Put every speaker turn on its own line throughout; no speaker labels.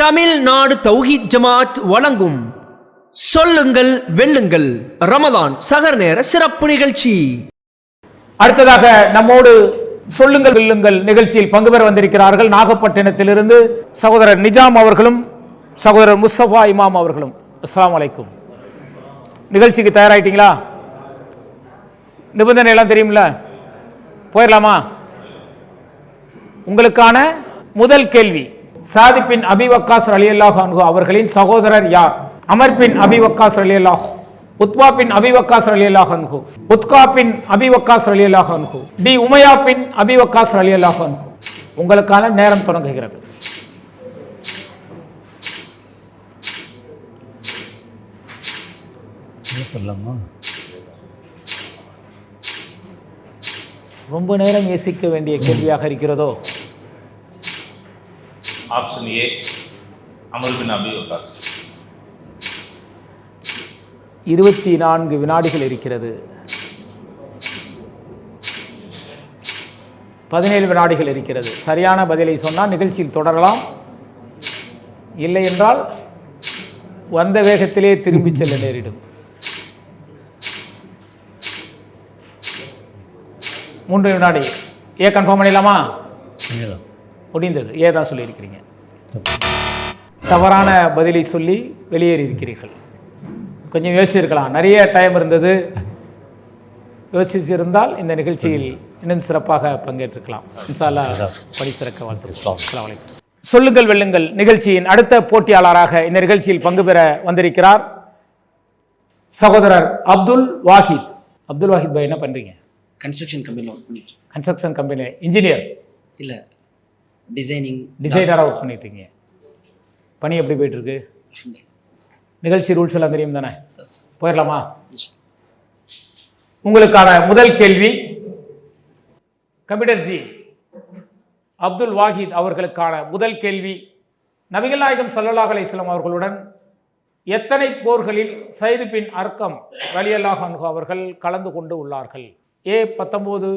தமிழ்நாடு தௌஹீத் ஜமாத் வழங்கும் சொல்லுங்கள் வெல்லுங்கள். ரமதான் சகர் நேர சிறப்பு நிகழ்ச்சி.
அடுத்ததாக நம்மோடு சொல்லுங்கள் வெல்லுங்கள் நிகழ்ச்சியில் பங்கு பெற வந்திருக்கிறார்கள் நாகப்பட்டினத்திலிருந்து சகோதரர் நிஜாம் அவர்களும் சகோதரர் முஸ்தபா இமாம் அவர்களும். அஸ்லாம் அலைக்கும். நிகழ்ச்சிக்கு தயாராகிட்டீங்களா நிபந்தனை எல்லாம் தெரியும்ல? போயிடலாமா உங்களுக்கான முதல் கேள்வி. சாதி பின் அபி வக்காஸ் அலி அல்லாஹ் அன்ஹு அவர்களின் சகோதரர் யார்? அமர் பின் அபி வக்காஸ் அலி அல்லாஹ் உத்பா பின் அபி வக்காஸ் அலி அல்லாஹ் அன்ஹு. உத்கா பின் அபி வக்காஸ் அலி அல்லாஹ் அன்ஹு. டி உமையா பின் அபி வக்காஸ் அலி அல்லாஹ் அன்ஹு. உங்களுக்கான நேரம் தொடங்குகிறது.
சொல்லலாமா?
ரொம்ப நேரம் யோசிக்க வேண்டிய கேள்வியாக இருக்கிறதோ?
ஆப்ஷன் ஏ அமல் பின் அபி வக்காஸ்
இருபத்தி நான்கு வினாடிகள் இருக்கிறது. பதினேழு வினாடிகள் இருக்கிறது. சரியான பதிலை சொன்னால் நிகழ்ச்சியில் தொடரலாம். இல்லை என்றால் வந்த வேகத்திலே திரும்பிச் செல்ல நேரிடும். மூன்று வினாடி. ஏ கன்ஃபார்ம் பண்ணிடலாம். முடிந்தது. ஏ தான் சொல்லியிருக்கிறீங்க? தவறான பதிலை சொல்லி வெளியேறி இருக்கிறீர்கள் கொஞ்சம் யோசிச்சிருக்கலாம். நிறைய டைம் இருந்தது. யோசிச்சிருந்தால் இந்த நிகழ்ச்சியில் இன்னும் சிறப்பாக பங்கேற்றிருக்கலாம். இன்ஷால்லா படி சிறக்க வாழ்த்து. சொல்லுங்கள் வெல்லுங்கள். நிகழ்ச்சியின் அடுத்த போட்டியாளராக இந்த நிகழ்ச்சியில் பங்கு பெற வந்திருக்கிறார் சகோதரர் அப்துல் வாஹித். அப்துல் வாஹித் பாய் என்ன பண்றீங்க?
கன்ஸ்ட்ரக்ஷன் கம்பெனியில் ஒர்க் பண்ணிட்டு இருக்கேன்.
கன்ஸ்ட்ரக்ஷன் கம்பெனி இன்ஜினியர்
இல்லை. டிசைனிங்
டிசைனராக ஒர்க் பண்ணிட்டு இருக்கீங்க பணி எப்படி போயிட்டு இருக்கு நிகழ்ச்சி ரூல்ஸ் எல்லாம் தெரியும் தானே? போயிடலாமா? உங்களுக்கான முதல் கேள்வி கம்ப்யூட்டர் ஜி அப்துல் வாஹித் அவர்களுக்கான முதல் கேள்வி நபிகள் நாயகம் ஸல்லல்லாஹு அலைஹி வஸல்லம் அவர்களுடன் எத்தனை போர்களில் சைது பின் அர்க்கம் ரலியல்லாஹு அன்ஹு அவர்கள் கலந்து கொண்டு உள்ளார்கள்? ஏ பத்தொம்போது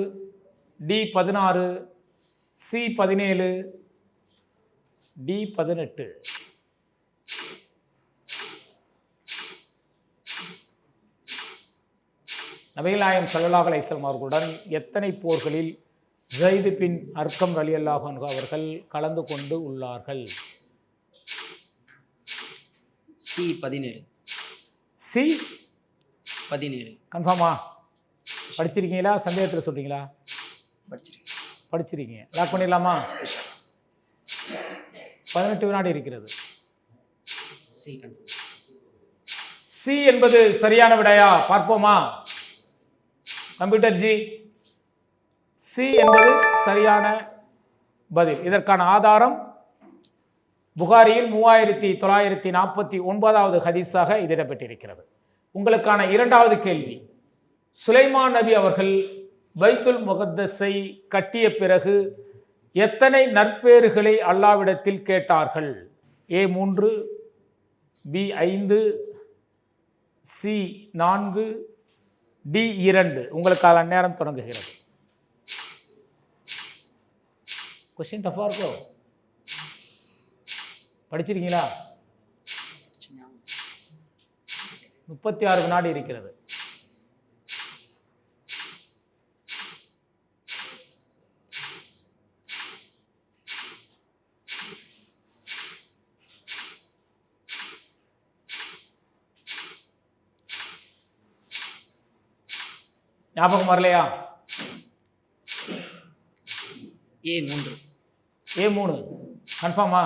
டி பதினாறு சி பதினேழு டி பதினெட்டு. நபிகளாயம் சல்லல்லாஹு அலைஹி வஸல்லம் அவர்களுடன் எத்தனை போர்களில் ஜைது பின் அர்க்கம் ரலியல்லாஹு அன்ஹு அவர்கள் கலந்து கொண்டு உள்ளார்கள்?
சி பதினேழு.
சி
பதினேழு.
கன்ஃபார்மா? படிச்சிருக்கீங்களா? சந்தேகத்தில் சொல்றீங்களா?
படிச்சிருக்கேன்.
படிச்சிருக்கீங்க. லாக் பண்ணிடலாமா? பதினெட்டு வினாடி இருக்கிறது.
சி
என்பது சரியான விடையா? பார்ப்போமா? கம்ப்யூட்டர் ஜி சி என்பது சரியான பதில். இதற்கான ஆதாரம் புகாரியில் மூவாயிரத்தி தொள்ளாயிரத்தி நாற்பத்தி ஒன்பதாவது ஹதீஸாக இது இடம்பெற்றிருக்கிறது. உங்களுக்கான இரண்டாவது கேள்வி. சுலைமான் நபி அவர்கள் பைத்துல் முகத்தஸை கட்டிய பிறகு எத்தனை நற்பேறுகளை அல்லாவிடத்தில் கேட்டார்கள்? ஏ மூன்று பி ஐந்து சி நான்கு டி இரண்டு. உங்களுக்கான நேரம் தொடங்குகிறது. கொஸ்டின் டஃபாக இருக்கோ? படிச்சிருக்கீங்களா? முப்பத்தி ஆறு வினாடி இருக்கிறது. ஞாபகம் வரலையா?
ஏ மூன்று.
ஏ மூணு. கன்ஃபார்மா.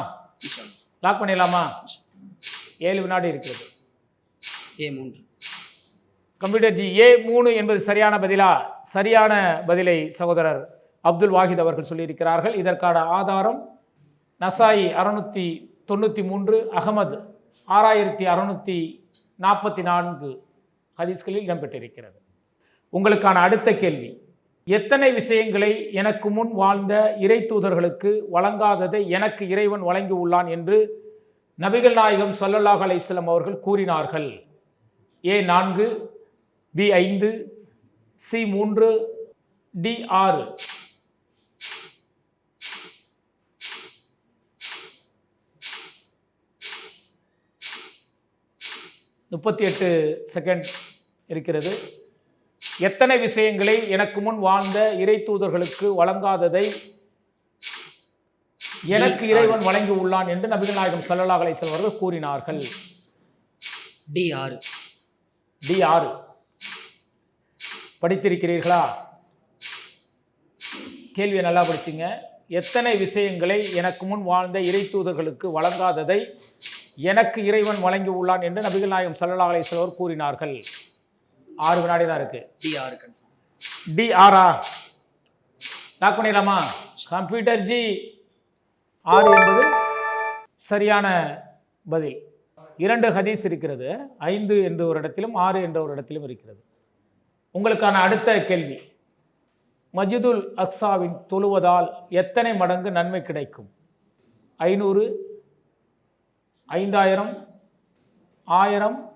லாக் பண்ணிடலாமா? ஏழு வினாடி இருக்கிறது
ஏ மூன்று.
கம்ப்யூட்டர் ஜி ஏ மூணு என்பது சரியான பதிலா? சரியான பதிலை சகோதரர் அப்துல் வாஹித் அவர்கள் சொல்லியிருக்கிறார்கள். இதற்கான ஆதாரம் நசாயி அறுநூற்றி தொண்ணூற்றி மூன்று அகமது ஆறாயிரத்தி அறுநூற்றி நாற்பத்தி நான்கு ஹதீஸ்களில் இடம்பெற்றிருக்கிறது. உங்களுக்கான அடுத்த கேள்வி. எத்தனை விஷயங்களை எனக்கு முன் வாழ்ந்த இறை தூதர்களுக்கு வழங்காததை எனக்கு இறைவன் வழங்கி உள்ளான் என்று நபிகள் நாயகம் ஸல்லல்லாஹு அலைஹி அவர்கள் கூறினார்கள். ஏ நான்கு பி ஐந்து சி மூன்று டி ஆறு. முப்பத்தி எட்டு செகண்ட் இருக்கிறது. எத்தனை விஷயங்களை எனக்கு முன் வாழ்ந்த இறை தூதர்களுக்கு வழங்காததை எனக்கு இறைவன் வழங்கி உள்ளான் என்று நபிகள் நாயகம் ஸல்லல்லாஹு அலைஹி வஸல்லம் அவர்கள் கூறினார்கள்.
டி ஆறு
டி ஆறு படித்திருக்கிறீர்களா? கேள்வியை நல்லா படிச்சுங்க. எத்தனை விஷயங்களை எனக்கு முன் வாழ்ந்த இறை தூதர்களுக்கு வழங்காததை எனக்கு இறைவன் வழங்கி உள்ளான் என்று நபிகள் நாயகம் அலைஹி வஸல்லம் அவர்கள் கூறினார்கள். ஆறு வினாடி தான் இருக்கு.
டி ஆறு கன்ஃபார்ம்
டி ஆரா லாக் பண்ணிடலாமா? கம்ப்யூட்டர் ஜி ஆறு என்பது சரியான பதில். இரண்டு ஹதீஸ் இருக்கிறது. ஐந்து என்ற ஒரு இடத்திலும் ஆறு என்ற ஒரு இடத்திலும் இருக்கிறது. உங்களுக்கான அடுத்த கேள்வி. மஜிதுல் அக்ஸாவின் தொழுவதால் எத்தனை மடங்கு நன்மை கிடைக்கும்? ஐநூறு ஐந்தாயிரம் ஆயிரம்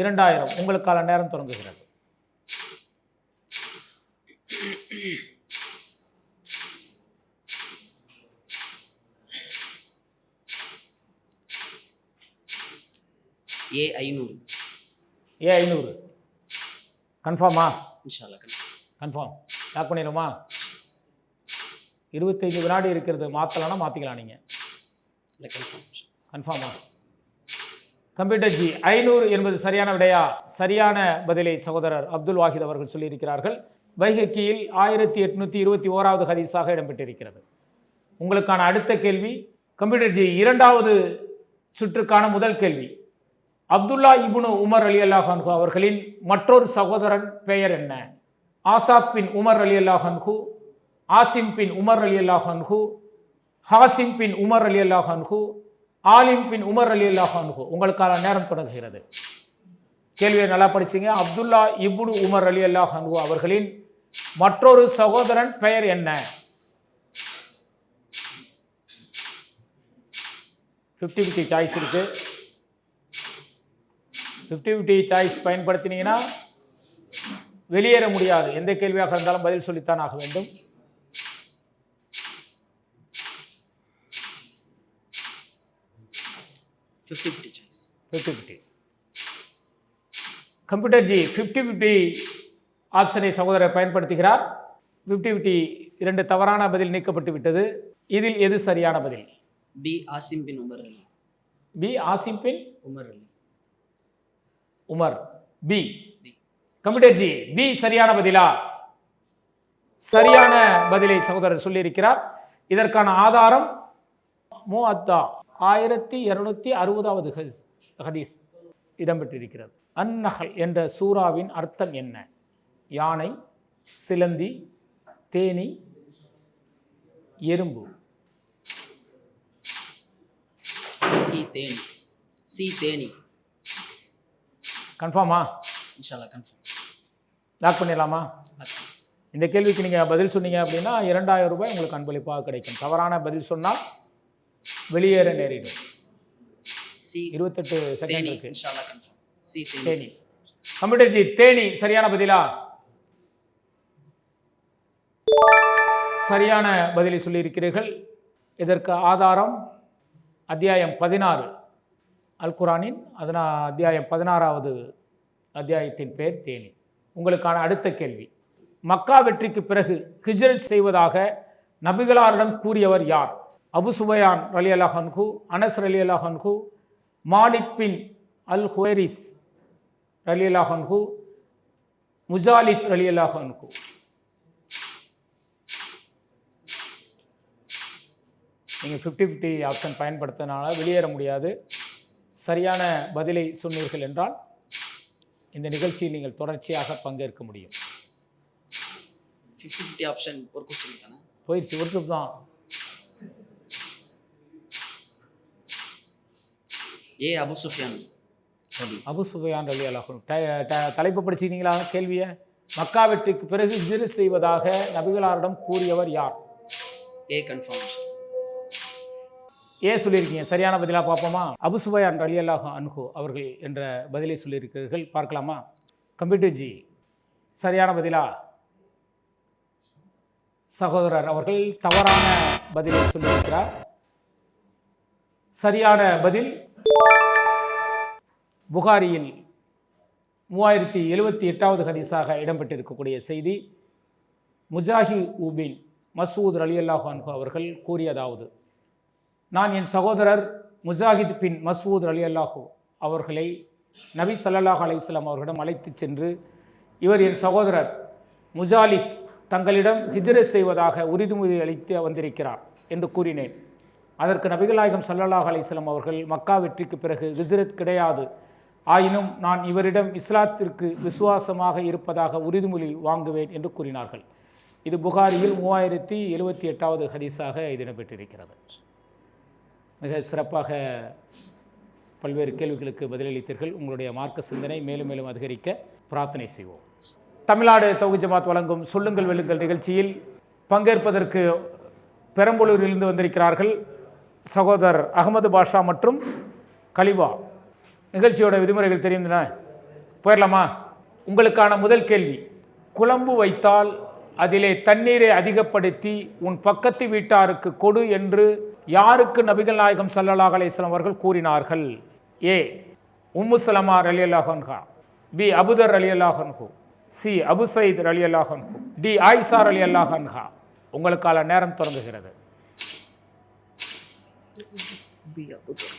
இரண்டாயிரம். உங்களுக்கான நேரம் தொடங்குகிறது.
ஏ ஐநூறு
ஏ ஐநூறு கன்ஃபார்மா.
இன்ஷால்லா கன்ஃபார்ம்.
லாக் பண்ணிடுமா இருபத்தைந்து வினாடி இருக்கிறது. மாற்றலாம்னா மாற்றிக்கலாம் நீங்கள்
இல்லை கன்ஃபார்ம்.
கன்ஃபார்மா? கம்ப்யூட்டர் ஜி ஐநூறு என்பது சரியான விடையா? சரியான பதிலை சகோதரர் அப்துல் வாஹித் அவர்கள் சொல்லியிருக்கிறார்கள். வைகக்கியில் ஆயிரத்தி எட்நூற்றி இருபத்தி ஓராவது ஹதீஸாக இடம்பெற்றிருக்கிறது. உங்களுக்கான அடுத்த கேள்வி கம்ப்யூட்டர் ஜி இரண்டாவது சுற்றுக்கான முதல் கேள்வி. அப்துல்லா இபுனு உமர் அலி அல்லாஹன்ஹு அவர்களின் மற்றொரு சகோதரன் பெயர் என்ன? ஆசாத் பின் உமர் அலி அல்லாஹன்ஹு ஆசிம் பின் உமர் அலி அல்லாஹன்ஹு ஹாசிம் பின் உமர் அலி அல்லாஹன்ஹு ஆலிம் பின் உமர் அலி அல்லாஹன்ஹு உங்களுக்கான நேரம் தொடங்குகிறது. கேள்வியை நல்லா படிச்சீங்க. அப்துல்லா இப்னு உமர் அலி அல்லாஹன்ஹு அவர்களின் மற்றொரு சகோதரன் பெயர் என்ன? ஃபிஃப்டி ஃபிஃப்டி சாய்ஸ் இருக்கு. ஃபிஃப்டி ஃபிஃப்டி சாய்ஸ் பயன்படுத்தினீங்கன்னா வெளியேற முடியாது. எந்த கேள்வியாக இருந்தாலும் பதில் சொல்லித்தான் ஆக வேண்டும்.
Fifty fifty choice
fifty fifty computer ji fifty fifty ஆப்ஷனை சகோதரர் பயன்படுத்துகிறார். ஃபிஃப்டி ஃபிஃப்டி இரண்டு தவறான பதில் நீக்கப்பட்டு விட்டது இதில் எது சரியான பதில்?
பி ஆசிம் பின் உமர் அலி
பி ஆசிம் பின்
உமர் அலி
Umar B computer ji B சரியான பதிலா? சரியான பதிலை சகோதரர் சொல்லியிருக்கிறார். இதற்கான ஆதாரம் முஅத்தா. ஆயிரத்தி இருநூத்தி அறுபதாவது ஹதீஸ் இடம்பெற்றிருக்கிறது. அந்நகல் என்ற சூறாவின் அர்த்தம் என்ன? யானை சிலந்தி தேனி எறும்பு.
சி தேனி. சி தேனி.
கன்ஃபார்மா?
இன்ஷால்லா கன்ஃபார்ம்.
லாக் பண்ணிடலாமா? இந்த கேள்விக்கு நீங்கள் பதில் சொன்னீங்க அப்படின்னா இரண்டாயிரம் ரூபாய் உங்களுக்கு அன்பளிப்பாக கிடைக்கும். தவறான பதில் சொன்னால் வெளியேற நேரிடும்.
சி
இருபத்தெட்டு செகண்ட்
சி தேனி.
தேனி. கம்ப்யூட்டர் ஜி தேனி. சரியான பதிலா? சரியான பதிலை சொல்லியிருக்கிறீர்கள். இதற்கு ஆதாரம் அத்தியாயம் பதினாறு. அல் குரானின் அதனா அத்தியாயம் பதினாறாவது அத்தியாயத்தின் பெயர் தேனி. உங்களுக்கான அடுத்த கேள்வி. மக்கா வெற்றிக்கு பிறகு ஹிஜ்ரத் செய்வதாக நபிகளாரிடம் கூறியவர் யார்? அபு சுபயான் ரலி அல்லாஹன்ஹு அனஸ் ரலி அல்லாஹன்ஹு மாலிக் பின் அல் ஹுவைரிஸ் ரலி அல்லாஹன்ஹு முஜாலித் ரலி அல்லாஹன்ஹு நீங்கள் ஃபிஃப்டி ஃபிஃப்டி ஆப்ஷன் பயன்படுத்தினால வெளியேற முடியாது. சரியான பதிலை சொன்னீர்கள் என்றால் இந்த நிகழ்ச்சியில் நீங்கள் தொடர்ச்சியாக பங்கேற்க முடியும்.
ஃபிஃப்டி ஃபிஃப்டி ஆப்ஷன் ஒரு கொஸ்டின்
போயிடுச்சு ஒரு தான்.
ஏ அபு சுஃபியான்
அபு சுஃபியான் ரலி அல்லாஹும் தலைப்பு படிச்சிருக்கீங்களா கேள்வியை? மக்கா வெற்றிக்கு பிறகு ஜிரு செய்வதாக நபிகளாரிடம் கூறியவர் யார்?
A confirm.
ஏன் சொல்லியிருக்கீங்க சரியான பதிலாக பார்ப்போமா? அபு சுபயான் ரலி அல்லாஹ் அன்ஹு அவர்கள் என்ற பதிலை சொல்லியிருக்கிறீர்கள். பார்க்கலாமா? கம்ப்யூட்டர் ஜி சரியான பதிலா? சகோதரர் அவர்கள் தவறான பதிலை சொல்லியிருக்கிறார். சரியான பதில் புகாரியில் மூவாயிரத்தி எழுபத்தி எட்டாவது ஹதீஸாக இடம்பெற்றிருக்கக்கூடிய செய்தி முஜாஹி உபின் மசூத் அலி அல்லாஹ் அவர்கள் கூறியதாவது நான் என் சகோதரர் முஜாஹித் பின் மசூத் அலி அல்லாஹு அவர்களை நபி சல்லாஹ் அலைஹி அவர்களிடம் அழைத்துச் சென்று இவர் என் சகோதரர் முஜாலித் தங்களிடம் ஹிஜ்ரத் செய்வதாக உறுதிமொழி அளித்து வந்திருக்கிறார் என்று கூறினேன். அதற்கு நபிகளாயகம் நாயகம் அலிஸ்லாம் அவர்கள் மக்கா வெற்றிக்கு பிறகு ஹிஜ்ரத் கிடையாது. ஆயினும் நான் இவரிடம் இஸ்லாத்திற்கு விசுவாசமாக இருப்பதாக உறுதிமொழி வாங்குவேன் என்று கூறினார்கள். இது புகாரியில் மூவாயிரத்தி எழுபத்தி எட்டாவது ஹதீஸாக இது இடம்பெற்றிருக்கிறது. மிக சிறப்பாக பல்வேறு கேள்விகளுக்கு பதிலளித்தீர்கள். உங்களுடைய மார்க்க சிந்தனை மேலும் மேலும் அதிகரிக்க பிரார்த்தனை செய்வோம். தமிழ்நாடு தொகுதி ஜமாத் வழங்கும் சொல்லுங்கள் வெல்லுங்கள் நிகழ்ச்சியில் பங்கேற்பதற்கு பெரம்பலூரிலிருந்து வந்திருக்கிறார்கள். சகோதரர் அகமது பாஷா மற்றும் கலிவா நிகழ்ச்சியோட விதிமுறைகள் தெரியுதுனா போயிடலாமா உங்களுக்கான முதல் கேள்வி. குழம்பு வைத்தால் அதிலே தண்ணீரை அதிகப்படுத்தி உன் பக்கத்து வீட்டாருக்கு கொடு என்று யாருக்கு நபிகள் நாயகம் சல்லல்லாஹ் அலைஹி அவர்கள் கூறினார்கள்? ஏ. உம்மு சலமா அலி அல்லாஹன்ஹா பி. அபுதர் அலி அல்லாஹன்ஹூ சி. அபு சயீத் அலி அல்லாஹன்ஹூ டி. ஆயிசார் அலி அல்லாஹன்ஹா உங்களுக்கான நேரம் தொடங்குகிறது.
B Abu Dhar.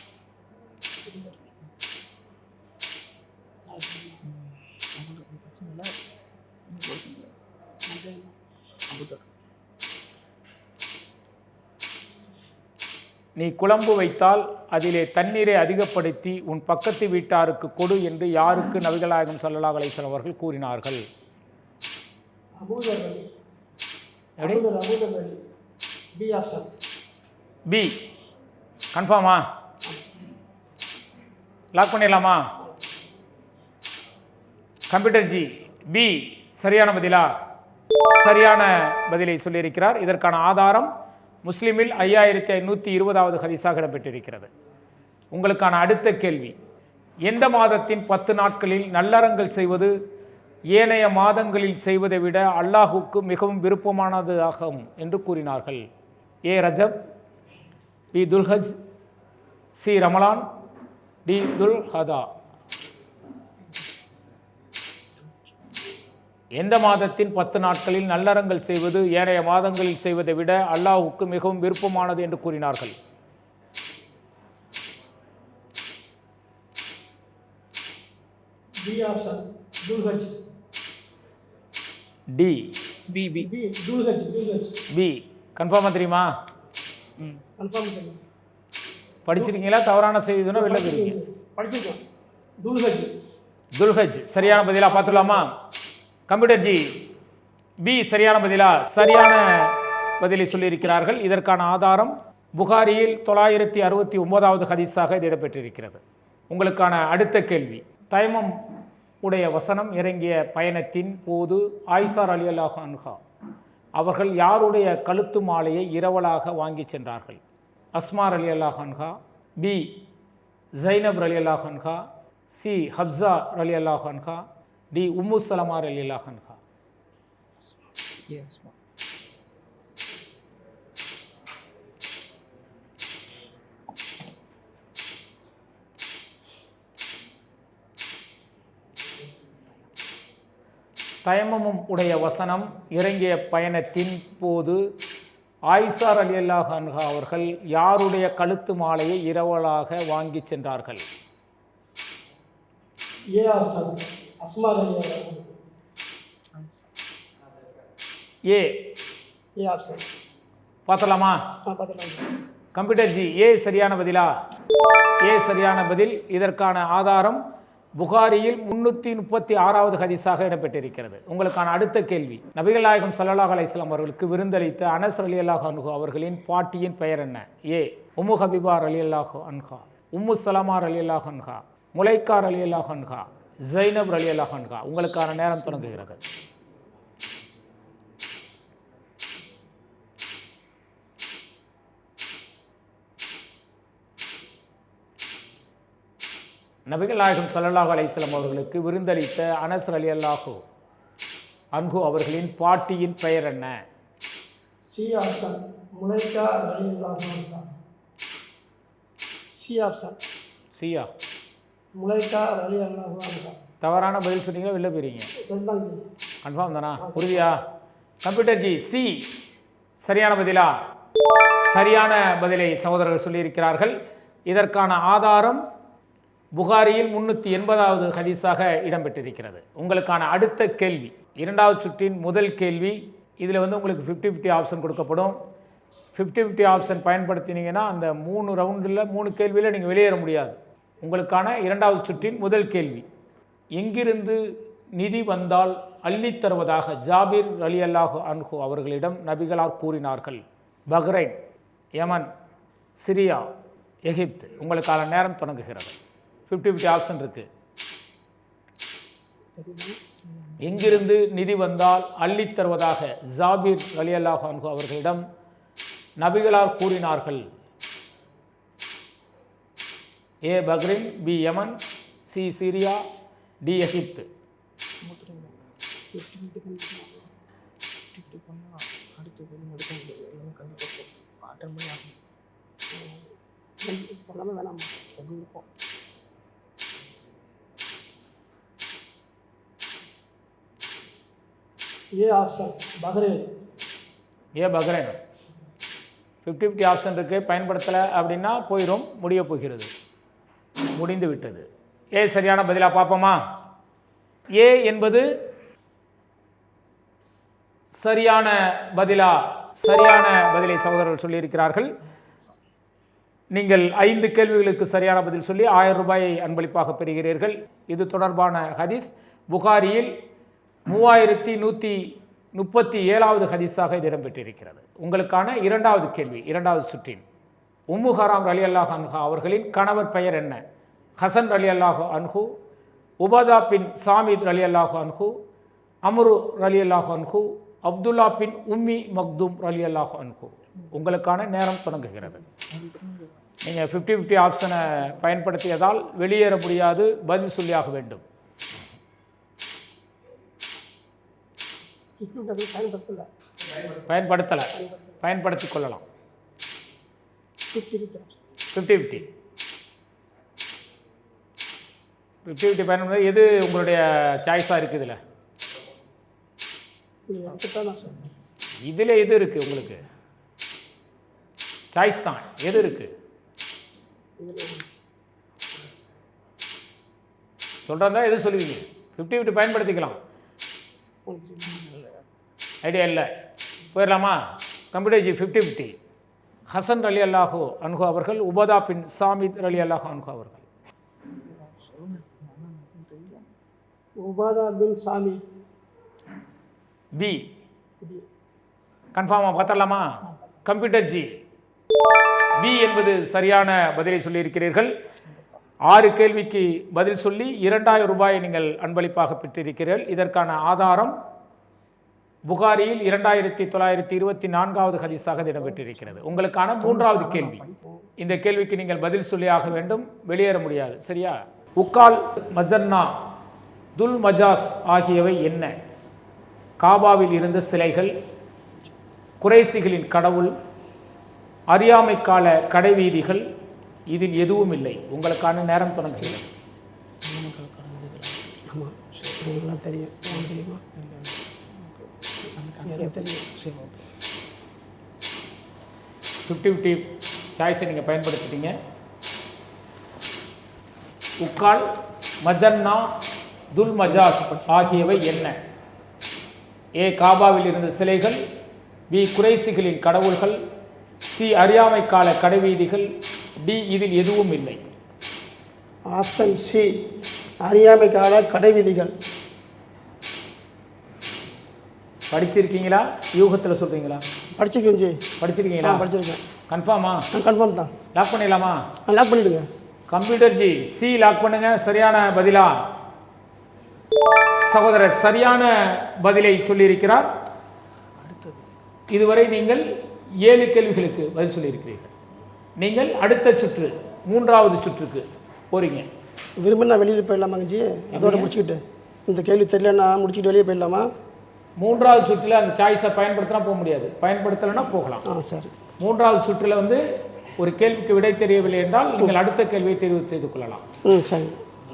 Abu Dhar.
நீ குழம்பு வைத்தால் அதிலே தண்ணீரை அதிகப்படுத்தி உன் பக்கத்து வீட்டாருக்கு கொடு என்று யாருக்கு நபிகள் நாயகம் ஸல்லல்லாஹு அலைஹி வஸல்லம் அவர்கள் கூறினார்கள்.
பி.
கன்ஃபார்மா? லாக் பண்ணிடலாமா? கம்ப்யூட்டர் ஜி பி சரியான பதிலா? சரியான பதிலை சொல்லியிருக்கிறார். இதற்கான ஆதாரம் முஸ்லிமில் ஐயாயிரத்தி ஐநூற்றி இருபதாவது ஹதீஸாக இடம்பெற்றிருக்கிறது. உங்களுக்கான அடுத்த கேள்வி எந்த மாதத்தின் பத்து நாட்களில் நல்லறங்கள் செய்வது ஏனைய மாதங்களில் செய்வதை விட அல்லாஹுக்கு மிகவும் விருப்பமானது ஆகும் என்று கூறினார்கள். A Rajab B Dhul Hijjah C Ramadan D துல் ஹதா எந்த மாதத்தின் பத்து நாட்களில் நல்லறங்கள் செய்வது ஏனைய மாதங்களில் செய்வதை விட அல்லாஹ்வுக்கு மிகவும் விருப்பமானது என்று கூறினார்கள்.
B
D
B B.
B துல்ஹஜ்
பி கன்ஃபார்மாக தெரியுமா?
ம்.
கன்ஃபார்ம் தெரியும்.
படிச்சிருக்கீங்களா? தவறான செய்தினா வெளில போயிருக்கீங்க.
படிச்சிருக்கோம் துல்ஹஜ்.
துல்ஹஜ். சரியான பதிலா பார்த்துடலாமா? கம்ப்யூட்டர் ஜி பி சரியான பதிலா? சரியான பதிலை சொல்லியிருக்கிறார்கள். இதற்கான ஆதாரம் புகாரியில் தொள்ளாயிரத்தி அறுபத்தி ஒன்பதாவது ஹதீஸாக இது இடம்பெற்றிருக்கிறது. உங்களுக்கான அடுத்த கேள்வி. தயமம் உடைய வசனம் இறங்கிய பயணத்தின் போது ஆயிசார் அலி அல்லாஹ் அன்ஹா அவர்கள் யாருடைய கழுத்து மாலையை இரவலாக வாங்கி சென்றார்கள்? அஸ்மார் அலி அல்லா அன்ஹா பி ஜைனப் அலி அல்லா அன்ஹா சி ஹப்சா அலி அல்லா அன்ஹா டி உம்மு சலமார் அலி அல்லா அன்ஹா. தயமமும் உடைய வசனம் இறங்கிய பயணத்தின் போது ஆயிசார் அலி அல்லாஹ் அன்ஹா அவர்கள் யாருடைய கழுத்து மாலையை இரவலாக வாங்கி சென்றார்கள்?
ஏ
பார்த்தலாமா கம்ப்யூட்டர் ஜி ஏ சரியான பதிலா? ஏ சரியான பதில் இதற்கான ஆதாரம் புகாரியில் முன்னூற்றி முப்பத்தி ஆறாவது ஹதீஸாக இடம்பெற்றிருக்கிறது. உங்களுக்கான அடுத்த கேள்வி. நபிகள் நாயகம் சல்லாஹ் அலைஹி அவர்களுக்கு விருந்தளித்த அனஸ் அலி அல்லாஹ் அன்ஹு அவர்களின் பாட்டியின் பெயர் என்ன? ஏ. உம்மு ஹபிபார் அலி அல்லாஹ் அன்ஹா. உம்மு சலமார் அலி அல்லாஹ் அன்ஹா. முலைக்கார் அலி அல்லாஹ் அன்ஹா. ஜைனப் அலி அல்லாஹ் அன்ஹா. உங்களுக்கான நேரம் தொடங்குகிறது. நபிகள் நாயகம் அலைஹி வஸல்லம் அவர்களுக்கு விருந்தளித்த அனஸ் அலி அல்லாஹு அன்ஹு அவர்களின் பாட்டியின் பெயர் என்ன?
சி ஆப்ஷன் முனைக்கா அலி அல்லாஹ் சி ஆப்ஷன்
சியா
அல்லாஹ்
தவறான பதில் சொன்னீங்க வெளில போயிருங்க கன்ஃபார்ம் தானா? உறுதியா கம்ப்யூட்டர் ஜி சி. சரியான பதிலா? சரியான பதிலை சகோதரர்கள் சொல்லியிருக்கிறார்கள். இதற்கான ஆதாரம் புகாரியில் முன்னூற்றி எண்பதாவது ஹதீஸாக இடம்பெற்றிருக்கிறது. உங்களுக்கான அடுத்த கேள்வி இரண்டாவது சுற்றின் முதல் கேள்வி இதில் வந்து உங்களுக்கு ஃபிஃப்டி ஃபிஃப்டி ஆப்ஷன் கொடுக்கப்படும். ஃபிஃப்டி ஃபிஃப்டி ஆப்ஷன் பயன்படுத்தினீங்கன்னா அந்த மூணு ரவுண்டில் மூணு கேள்வியில் நீங்கள் வெளியேற முடியாது. உங்களுக்கான இரண்டாவது சுற்றின் முதல் கேள்வி எங்கிருந்து நிதி வந்தால் அள்ளி தருவதாக ஜாபிர் அலி அல்லாஹு அன்ஹு அவர்களிடம் நபிகளார் கூறினார்கள். பஹ்ரைன் யமன் சிரியா எகிப்து உங்களுக்கான நேரம் தொடங்குகிறது. ஃபிஃப்டி ஃபிஃப்டி ஆப்ஷன் இருக்கு. எங்கிருந்து நிதி வந்தால் அள்ளித் தருவதாக ஜாபிர் அலி அல்லாஹு அன்ஹு அவர்களிடம் நபிகளார் கூறினார்கள். A Bahrain B Yemen C Syria D Egypt.
எல்லாமே வேணாம் எப்படி இருக்கும் A option Bahrain.
A Bahrain fifty fifty option இருக்குது பயன்படுத்தலை அப்படின்னா போயிடும் முடிய போகிறது. முடிந்து விட்டது. ஏ சரியான பதிலாக பார்ப்போமா? ஏ என்பது சரியான பதிலா சரியான பதிலை சகோதரர்கள் சொல்லியிருக்கிறார்கள். நீங்கள் ஐந்து கேள்விகளுக்கு சரியான பதில் சொல்லி ஆயிரம் ரூபாயை அன்பளிப்பாக பெறுகிறீர்கள். இது தொடர்பான ஹதீஸ். புகாரியில் மூவாயிரத்தி நூற்றி முப்பத்தி ஏழாவது ஹதீஸாக இது இடம்பெற்றிருக்கிறது. உங்களுக்கான இரண்டாவது கேள்வி இரண்டாவது சுற்றின். உம்மு ஹராம் அலி அல்லாஹ் அன்ஹா அவர்களின் கணவர் பெயர் என்ன? ஹசன் அலி அல்லாஹு அன்ஹு உபதா பின் சாமித் அலி அல்லாஹு அன்ஹு அமரு அலி அல்லாஹு அன்ஹு அப்துல்லா பின் உம்மி மக்தூம் அலி அல்லாஹு அன்ஹு. உங்களுக்கான நேரம் தொடங்குகிறது. நீங்கள் ஃபிஃப்டி ஃபிஃப்டி ஆப்ஷனை பயன்படுத்தியதால் வெளியேற முடியாது பதில் சொல்லியாக வேண்டும்.
பயன்படுத்தல.
பயன்படுத்தலை. பயன்படுத்தி கொள்ளலாம்.
ஃபிஃப்டி ஃபிஃப்டி
ஃபிஃப்டி ஃபிஃப்டி பயன்படுத்த எது உங்களுடைய சாய்ஸாக இருக்குது இதில்? இதில் எது இருக்குது உங்களுக்கு? சாய்ஸ் தான். எது இருக்குது சொல்கிறதா எது? சொல்லுவீங்க? ஃபிஃப்டி ஃபிஃப்டி பயன்படுத்திக்கலாம். ஐடியா இல்லை. போயிடலாமா? Computer ji fifty fifty Hasan அலி அல்லாஹு அன்ஹு அவர்கள் உபதா பின் சாமித் அலி அல்லாஹு அன்ஹு அவர்கள்.
உபாதா பின் சாமி
பி கன்ஃபார்மாக பார்த்துடலாமா? கம்ப்யூட்டர் ஜி. பி என்பது சரியான பதிலை சொல்லியிருக்கிறீர்கள். ஆறு கேள்விக்கு பதில் சொல்லி இரண்டாயிரம் ரூபாயை நீங்கள் அன்பளிப்பாக பெற்றிருக்கிறீர்கள். இதற்கான ஆதாரம் புகாரியில் இரண்டாயிரத்தி தொள்ளாயிரத்தி இருபத்தி நான்காவது ஹதீஸாக இடம்பெற்றிருக்கிறது உங்களுக்கான மூன்றாவது கேள்வி இந்த கேள்விக்கு நீங்கள் பதில் சொல்லியாக வேண்டும் வெளியேற முடியாது சரியா உக்கால் மஜன்னா துல் மஜாஸ் ஆகியவை என்ன காபாவில் இருந்த சிலைகள் குறைசிகளின் கடவுள் அறியாமை கால கடைவீதிகள் இதில் எதுவும் இல்லை உங்களுக்கான நேரம் தொடங்குகிறது
ஆமாம் தெரியும் தெரியுமா எனக்கு தெரியும்.
ஃபிஃப்டி ஃபிஃப்டி சாய்ஸை நீங்கள் பயன்படுத்திட்டீங்க. உக்கால் மஜன்னா துல் மஜாஸ் ஆகியவை என்ன? ஏ காபாவில் இருந்த சிலைகள் பி குறைசிகளின் கடவுள்கள் சி அறியாமை கால கடைவீதிகள் டி இதில் எதுவும் இல்லை.
ஆப்ஷன் சி அறியாமை கால கடை விதிகள்
படிச்சிருக்கீங்களா? யூகத்தில் சொல்கிறீங்களா
படிச்சிருக்கேன் ஜி
படிச்சிருக்கீங்களா?
படிச்சிருக்கேன்.
கன்ஃபார்மா
நான் கன்ஃபார்ம் தான்.
லாக் பண்ணிடலாமா?
லாக் பண்ணிவிடுங்க
கம்ப்யூட்டர் ஜி சி லாக் பண்ணுங்க. சரியான பதிலா? சகோதரர் சரியான பதிலை சொல்லியிருக்கிறார். இதுவரை நீங்கள் ஏழு கேள்விகளுக்கு பதில் சொல்லியிருக்கிறீர்கள். நீங்கள் அடுத்த சுற்று மூன்றாவது சுற்றுக்கு போறீங்க.
விரும்பி நான் வெளியில் போயிடலாமாங்க ஜி அதோட முடிச்சுக்கிட்டு. இந்த கேள்வி தெரியலன்னா முடிச்சுக்கிட்டு வெளியே போயிடலாமா?
மூன்றாவது சுற்றில் அந்த சாய்ஸை பயன்படுத்தினா போக முடியாது. பயன்படுத்தலைன்னா போகலாம்.
ஆ சரி.
மூன்றாவது சுற்றில் வந்து ஒரு கேள்விக்கு விடை தெரியவில்லை என்றால் நீங்கள் அடுத்த கேள்வியை தெரிவு செய்து கொள்ளலாம்.
ம் சரி.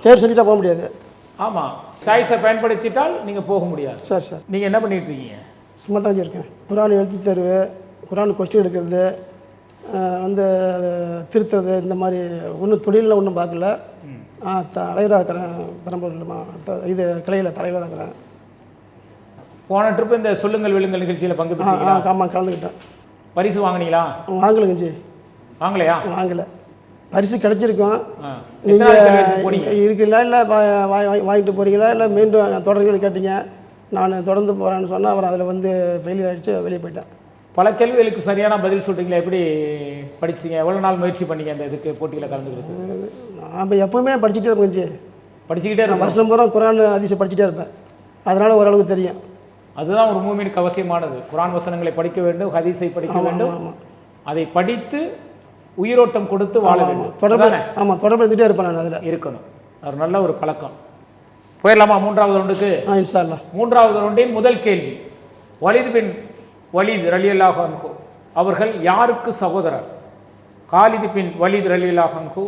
தேர்வு செஞ்சுட்டா போக முடியாது.
ஆமாம் சாய்ஸை பயன்படுத்திட்டால் நீங்கள் போக முடியாது.
Sir sir.
நீங்கள் என்ன பண்ணிட்டு இருக்கீங்க?
சும்மா தான் இருக்கேன். குரான் எழுத்து தேர்வு குரான் கொஸ்டின் எடுக்கிறது வந்து திருத்துறது இந்த மாதிரி ஒன்றும் தொழிலில் ஒன்றும் பார்க்கல. தலைவராக இருக்கிறேன். பெரம்பலூர் இது கிளையில் தலைவராக இருக்கிறேன்.
போன ட்ரிப் இந்த சொல்லுங்கள் வெல்லுங்கள் நிகழ்ச்சியில் பங்கு பெற்றீங்களா?
ஆமாம் கலந்துக்கிட்டேன்.
பரிசு வாங்குனீங்களா?
வாங்கலைங்க ஜி
வாங்கலையா?
வாங்கலை. பரிசு கிடைச்சிருக்கோம். நீங்கள் இருக்குங்களா இல்லை வாங்கிட்டு போகிறீங்களா இல்லை மீண்டும் தொடர்ந்து கேட்டீங்க. நான் தொடர்ந்து போகிறேன்னு சொன்னேன் அப்புறம் அதில் வந்து ஃபெயிலியர் ஆகிடுச்சு வெளியே போயிட்டேன்.
பல கேள்விகளுக்கு சரியான பதில் சொல்றீங்களா எப்படி படிச்சீங்க? எவ்வளோ நாள் முயற்சி பண்ணீங்க அந்த இதுக்கு போட்டியில் கலந்துக்கிறது
நான் எப்பவுமே படிச்சுட்டே இருப்பேன் ஜி
படிச்சுக்கிட்டே இருக்கும்
வருஷம் பூரா குரான் அதிசயம் படிச்சுட்டே இருப்பேன். அதனால் ஓரளவுக்கு தெரியும்.
அதுதான் ஒரு மூமினுக்கு அவசியமானது. குர்ஆன் வசனங்களை படிக்க வேண்டும் ஹதீஸை படிக்க வேண்டும். அதை படித்து உயிரோட்டம் கொடுத்து வாழ வேண்டும்.
தொடர்பு? ஆமாம் தொடர்பு இருப்பேன் நான் அதில்.
இருக்கணும். அது நல்ல ஒரு பழக்கம். போயிடலாமா மூன்றாவது ரவுண்டுக்கு?
ஆ இன்ஷா அல்லாஹ்
மூன்றாவது ரவுண்டின் முதல் கேள்வி. வலிது பின் வலித் ரலியல்லாஹு அன்ஹு. அவர்கள் யாருக்கு சகோதரர்? காலிது பின் வலித் ரலியல்லாஹு அன்ஹு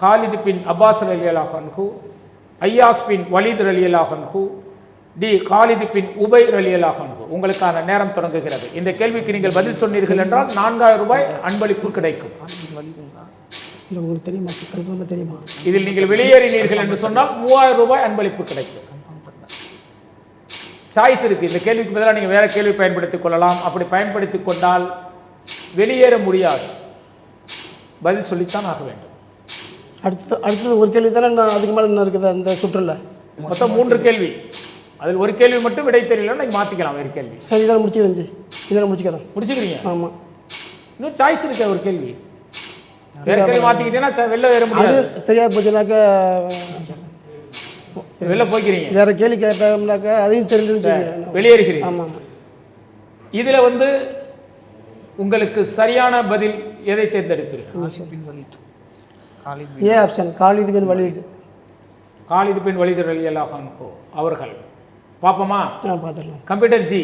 காலிது பின் அப்பாஸ் ரலியல்லாஹு அன்ஹு ஐயாஸ் பின் வலித் ரலியல்லாஹு அன்ஹு டி காலிது பின் உபை அன்ஹு. உங்களுக்கான நேரம் தொடங்குகிறது. இந்த கேள்விக்கு நீங்கள் பதில் சொன்னீர்கள் என்றால் நான்காயிரம் ரூபாய் அன்பளிப்பு கிடைக்கும்.
தெரியுமா?
இதில் நீங்கள் வெளியேறினீர்கள் என்று சொன்னால் மூவாயிரம் ரூபாய் அன்பளிப்பு கிடைக்கும். சாய்ஸ் இருக்கு. இந்த கேள்விக்கு பதிலாக நீங்கள் வேற கேள்வி பயன்படுத்திக் கொள்ளலாம். அப்படி பயன்படுத்திக் கொண்டால் வெளியேற முடியாது. பதில் சொல்லித்தான் ஆக வேண்டும்.
அடுத்து அடுத்தது ஒரு கேள்வி தானே நான் அதுக்கு மேலே என்ன இருக்குது அந்த சுற்றில்?
மொத்தம் மூன்று கேள்வி. அதில் ஒரு கேள்வி மட்டும் விடை தெரியலன்னா நீங்கள் மாற்றிக்கலாம் வேறு கேள்வி.
சரி இதெல்லாம் முடிச்சுக்கிறேன் ஜி இதெல்லாம் முடிச்சுக்கிறேன்
முடிச்சுக்கிறீங்க?
ஆமாம்
இன்னும் சாய்ஸ் இருக்கு ஒரு கேள்வி? வேற கேள்வி மாற்றிக்கிட்டீங்கன்னா ச- வெளில
அது
முடியாது.
தெரியாது போச்சுனாக்கா
வெளில போய்க்கிறீங்க.
வேற கேள்வி கேட்டோம்னாக்கா அதையும் தெரிஞ்சுன்னு
வெளியேறுகிறீங்க.
ஆமாம்
இதுல வந்து உங்களுக்கு சரியான பதில் எதை தேர்ந்தெடுப்பீர்கள்?
A option. காலிது பின் வலிது
காலிது பின் வலிதர் அலி அல்லாஹான்ஹோ அவர்கள் பாப்போமா
ஆ பார்த்துடலாம்.
Computer G.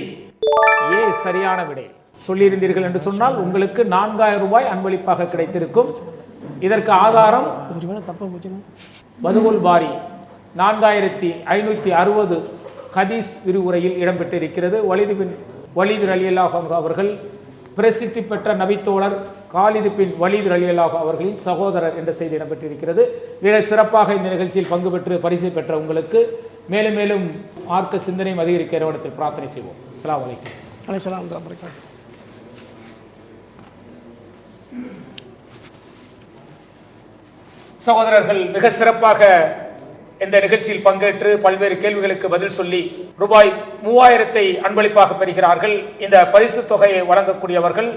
ஏ சரியான விடை. சொல்லியிருந்தீர்கள் என்று சொன்னால் உங்களுக்கு நான்காயிரம் ரூபாய் அன்பளிப்பாக கிடைத்திருக்கும். இதற்கு ஆதாரம் பதுகுல் பாரி. நான்காயிரத்தி ஐநூற்றி அறுபது ஹதீஸ் விரிவுரையில் இடம்பெற்றிருக்கிறது. வலிது பின் வலிது அலி அல்லாஹ் அவர்கள் பிரசித்தி பெற்ற நபித்தோழர் காலிது பின் வலிது அலி அல்லாஹ் அவர்களின் சகோதரர் என்ற செய்தி இடம்பெற்றிருக்கிறது. மிக சிறப்பாக இந்த நிகழ்ச்சியில் பங்கு பெற்று பரிசு பெற்ற உங்களுக்கு மேலும் மேலும் மார்க்க சிந்தனையும் அதிகரிக்க இறைவனத்தில் பிரார்த்தனை செய்வோம். அஸ்ஸலாமு அலைக்கும்.
அலைசலாம் வரகாத்து
சகோதரர்கள் மிக சிறப்பாக இந்த நிகழ்ச்சியில் பங்கேற்று பல்வேறு கேள்விகளுக்கு பதில் சொல்லி ரூபாய் மூவாயிரத்தை அன்பளிப்பாக பெறுகிறார்கள். இந்த பரிசு தொகையை வழங்கக்கூடியவர்கள்